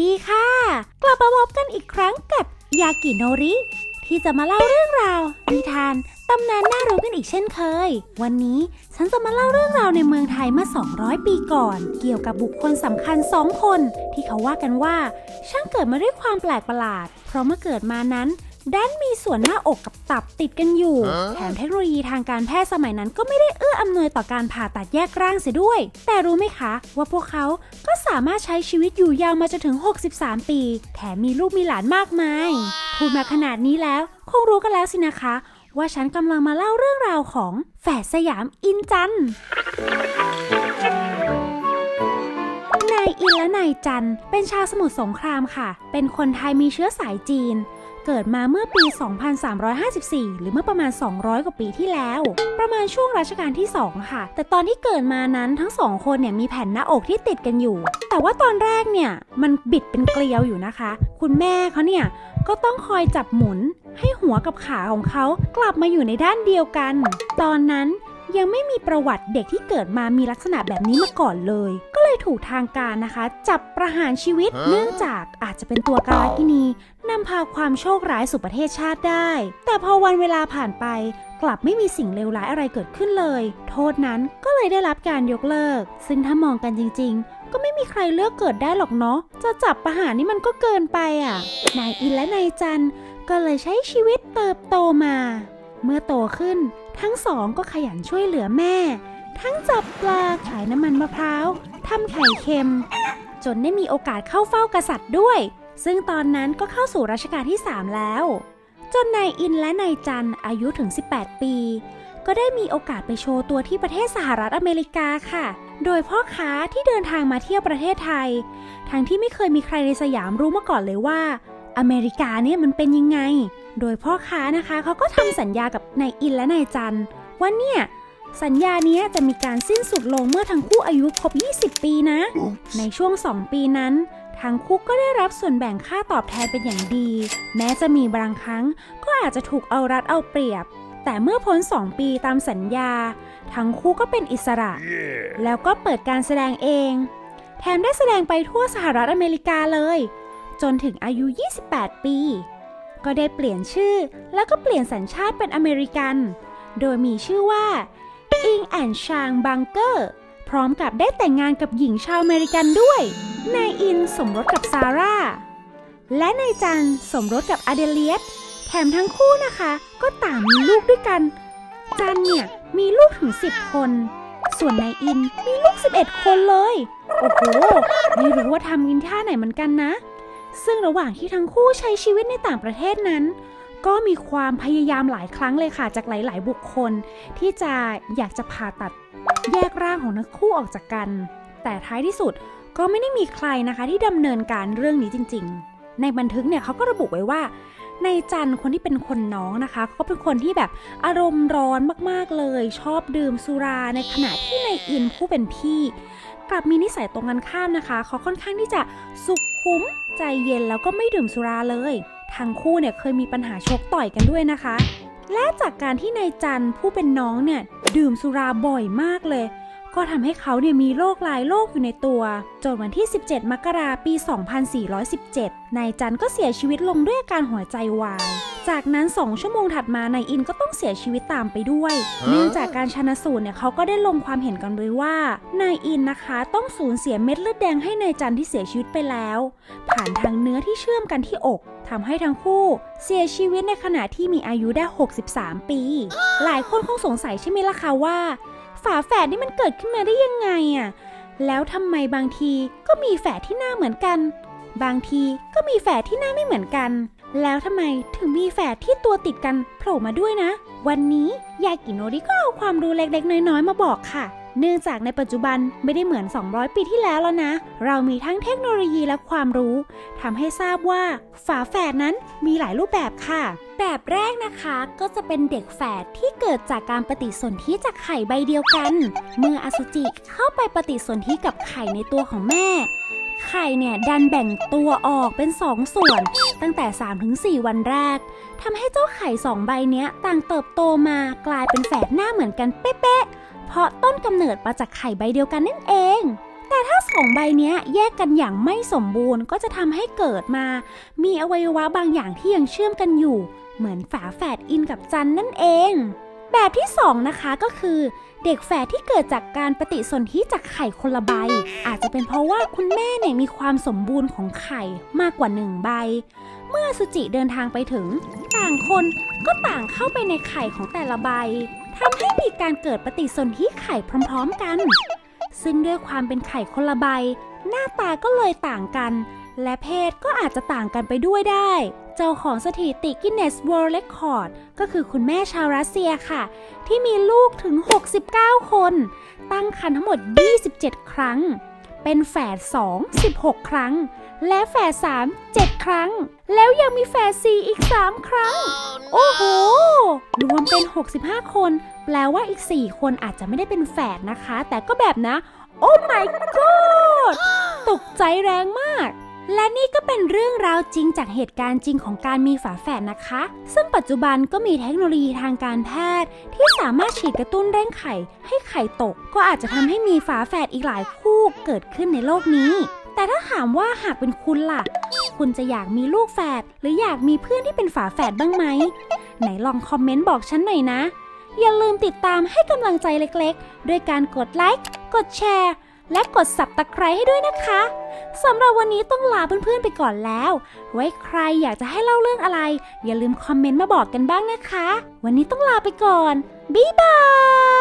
ดีค่ะ กลับมาพบกันอีกครั้งกับยากิโนริ ที่จะมาเล่าเรื่องราว นิทานตำนานน่ารู้กันอีกเช่นเคย วันนี้ฉันจะมาเล่าเรื่องราวในเมืองไทยเมื่อ 200 ปีก่อน เกี่ยวกับบุคคลสำคัญสองคน ที่เขาว่ากันว่า ช่างเกิดมาด้วยความแปลกประหลาด เพราะเมื่อเกิดมานั้น ด้านมีส่วนหน้าอกกับตับติดกันอยู่ฮะแถมเทคโนโลยีทางการแพทย์สมัยนั้นก็ไม่ได้เอื้ออำนวยต่อการผ่าตัดแยกร่างเสียด้วย แต่รู้ไหมคะ ว่าพวกเขาก็สามารถใช้ชีวิตอยู่ยาวมาจนถึง 63 ปี แถมมีลูกมีหลานมากมาย พูดมาขนาดนี้แล้ว คงรู้กันแล้วสินะคะ ว่าฉันกำลังมาเล่าเรื่องราวของแฝดสยามอินจันทร์นายอินและนายจันเป็นชาวสมุทรสงครามค่ะ เป็นคนไทยมีเชื้อสายจีน เกิดมาเมื่อปี 2354 หรือเมื่อประมาณ 200 กว่าปีที่แล้ว ประมาณช่วงรัชกาลที่ 2 ค่ะ แต่ตอนที่เกิดมานั้นทั้งสองคนเนี่ยมีแผ่นหน้าอกที่ติดกันอยู่ แต่ว่าตอนแรกเนี่ยมันบิดเป็นเกลียวอยู่นะคะ คุณแม่เขาเนี่ยก็ต้องคอยจับหมุนให้หัวกับขาของเขากลับมาอยู่ในด้านเดียวกัน ตอนนั้น ยังไม่มีประวัติเด็กที่เกิดมามีลักษณะแบบนี้มาก่อนเลย ก็เลยถูกทางการนะคะ จับประหารชีวิตฮะเนื่องจากอาจจะเป็นตัวการากินีนำพาความโชคร้ายสู่ประเทศชาติได้ แต่พอวันเวลาผ่านไปกลับไม่มีสิ่งเลวร้ายอะไรเกิดขึ้นเลย โทษนั้นก็เลยได้รับการยกเลิก ซึ่งถ้ามองกันจริง ๆ ก็ไม่มีใครเลือกเกิดได้หรอกเนาะจะจับประหารนี่มันก็เกินไปอะนายอินและนายจันก็เลยใช้ชีวิตเติบโตมา เมื่อโตขึ้นทั้งสองก็ขยันช่วยเหลือแม่ ทั้งจับปลาขายน้ำมันมะพร้าวทำไข่เค็ม จนได้มีโอกาสเข้าเฝ้ากษัตริย์ด้วย ซึ่งตอนนั้นก็เข้าสู่รัชกาลที่ 3 แล้ว จนนายอินและนายจันอายุถึง 18 ปี ก็ได้มีโอกาสไปโชว์ตัวที่ประเทศสหรัฐอเมริกาค่ะ โดยพ่อค้าที่เดินทางมาเที่ยวประเทศไทย ทั้งที่ไม่เคยมีใครในสยามรู้มาก่อนเลยว่า อเมริกาเนี่ยมันเป็นยังไง โดยพ่อค้านะคะเขาก็ทำสัญญากับนายอินและนายจันว่าเนี่ยสัญญาเนี้ยจะมีการสิ้นสุดลงเมื่อทั้งคู่อายุครบ 20 ปีนะ ในช่วง 2 ปีนั้น ทั้งคู่ก็ได้รับส่วนแบ่งค่าตอบแทนเป็นอย่างดี แม้จะมีบางครั้งก็อาจจะถูกเอารัดเอาเปรียบ แต่เมื่อพ้น 2 ปีตามสัญญา ทั้งคู่ก็เป็นอิสระแล้วก็เปิดการแสดงเอง แถมได้แสดงไปทั่วสหรัฐอเมริกาเลย จนถึงอายุ 28 ปี ก็ได้เปลี่ยนชื่อแล้วก็เปลี่ยนสัญชาติเป็นอเมริกัน โดยมีชื่อว่าอิงแอนชางบังเกอร์พร้อมกับได้แต่งงานกับหญิงชาวอเมริกันด้วย นายอินสมรสกับซาร่า และนายจันสมรสกับอเดเลียสแถมทั้งคู่นะคะ ก็ต่างมีลูกด้วยกัน จันเนี่ยมีลูกถึง 10 คน ส่วนนายอินมีลูก 11 คนเลย โอ้โห ไม่รู้ว่าทำกินท่าไหนเหมือนกันนะ ซึ่งระหว่างที่ทั้งคู่ใช้ชีวิตในต่างประเทศนั้น ก็มีความพยายามหลายครั้งเลยค่ะ จากหลาย ๆ บุคคล ที่จะอยากจะผ่าตัดแยกร่างของทั้งคู่ออกจากกัน แต่ท้ายที่สุดก็ไม่ได้มีใครนะคะที่ดำเนินการเรื่องนี้จริง ๆ ในบันทึกเนี่ยเขาก็ระบุไว้ว่า ในจันคนที่เป็นคนน้องนะคะเขาก็เป็นคนที่แบบอารมณ์ร้อนมากๆเลย ชอบดื่มสุราในขณะที่ในอินผู้เป็นพี่ กลับมีนิสัยตรงกันข้ามนะคะ เขาค่อนข้างที่จะสุขุมใจเย็นแล้วก็ไม่ดื่มสุราเลย ทั้งคู่เนี่ยเคยมีปัญหาชกต่อยกันด้วยนะคะ และจากการที่นายจันผู้เป็นน้องเนี่ยดื่มสุราบ่อยมากเลย ก็ทำให้เขาเนี่ยมีโรคหลายโรคอยู่ในตัว จนวันที่ 17 มกราปี 2417 นายจันก็เสียชีวิตลงด้วยอาการหัวใจวาย จากนั้น 2 ชั่วโมงถัดมานายอินก็ต้องเสียชีวิตตามไปด้วยฮะเนื่องจากการชันสูตรเนี่ยเขาก็ได้ลงความเห็นกันไว้ว่านายอินนะคะต้องสูญเสียเม็ดเลือดแดงให้นายจันที่เสียชีวิตไปแล้ว ผ่านทางเนื้อที่เชื่อมกันที่อกทำให้ทั้งคู่เสียชีวิตในขณะที่มีอายุได้ 63 ปี หลายคนคงสงสัยใช่ไหมล่ะคะว่า ฝาแฝดนี่มันเกิดขึ้นมาได้ยังไงอะแล้วทำไมบางทีก็มีแฝดที่หน้าเหมือนกัน บางทีก็มีแฝดที่หน้าไม่เหมือนกัน แล้วทำไมถึงมีแฝดที่ตัวติดกันโผล่มาด้วยนะ วันนี้ยากิโนริก็เอาความรู้เล็กๆ น้อยๆ มาบอกค่ะ เนื่องจากในปัจจุบันไม่ได้เหมือน 200 ปีที่แล้วแล้วนะ เรามีทั้งเทคโนโลยีและความรู้ทำให้ทราบว่าฝาแฝดนั้นมีหลายรูปแบบค่ะ แบบแรกนะคะก็จะเป็นเด็กแฝดที่เกิดจากการปฏิสนธิจากไข่ใบเดียวกัน เมื่ออสุจิเข้าไปปฏิสนธิกับไข่ในตัวของแม่ ไข่เนี่ยดันแบ่งตัวออกเป็น 2 ส่วน ตั้งแต่ 3-4 วันแรกทำให้เจ้าไข่2ใบเนี้ยต่างเติบโตมากลายเป็นแฝดหน้าเหมือนกันเป๊ะๆ ราะต้นกำเนิดมาจากไข่ใบเดียวกันนั่นเอง แต่ถ้าสองใบนี้แยกกันอย่างไม่สมบูรณ์ก็จะทำให้เกิดมา มีอวัยวะบางอย่างที่ยังเชื่อมกันอยู่ เหมือนฝาแฝดอินกับจันนั่นเอง แบบที่สองนะคะก็คือ เด็กแฝดที่เกิดจากการปฏิสนธิจากไข่คนละใบ อาจจะเป็นเพราะว่าคุณแม่เนี่ยมีความสมบูรณ์ของไข่มากกว่าหนึ่งใบ เมื่อสุจิเดินทางไปถึง ต่างคนก็ต่างเข้าไปในไข่ของแต่ละใบ ทำให้มีการเกิดปฏิสนธิไข่พร้อมๆกัน ซึ่งด้วยความเป็นไข่คนละใบ หน้าตาก็เลยต่างกัน และเพศก็อาจจะต่างกันไปด้วยได้ เจ้าของสถิติ Guinness World Record ก็คือคุณแม่ชาวรัสเซียค่ะ ที่มีลูกถึง 69 คน ตั้งครรภ์ทั้งหมด 27 ครั้ง เป็นแฝด2 16 ครั้ง และแฝด3 7 ครั้ง แล้วยังมีแฝด4อีก 3 ครั้ง โอ้โห รวมเป็น 65 คน แปลว่าอีก 4 คนอาจจะไม่ได้เป็นแฝดนะคะ แต่ก็แบบนะ โอ้ my god ตกใจแรงมาก และนี่ก็เป็นเรื่องราวจริงจากเหตุการณ์จริงของการมีฝาแฝดนะคะ ซึ่งปัจจุบันก็มีเทคโนโลยีทางการแพทย์ ที่สามารถฉีดกระตุ้นเร่งไข่ ให้ไข่ตก ก็อาจจะทำให้มีฝาแฝดอีกหลายคู่เกิดขึ้นในโลกนี้ แต่ถ้าถามว่าหากเป็นคุณล่ะ คุณจะอยากมีลูกแฝดหรืออยากมีเพื่อนที่เป็นฝาแฝดบ้างไหม ไหนลองคอมเมนต์บอกฉันหน่อยนะ อย่าลืมติดตามให้กำลังใจเล็กๆ ด้วยการกดไลค์ กดแชร์ และกดสับตะไคร้ให้ด้วยนะคะสำหรับวันนี้ต้องลาเพื่อนๆไปก่อนแล้ว ไว้ใครอยากจะให้เล่าเรื่องอะไร อย่าลืมคอมเมนต์มาบอกกันบ้างนะคะ วันนี้ต้องลาไปก่อน บ๊ายบาย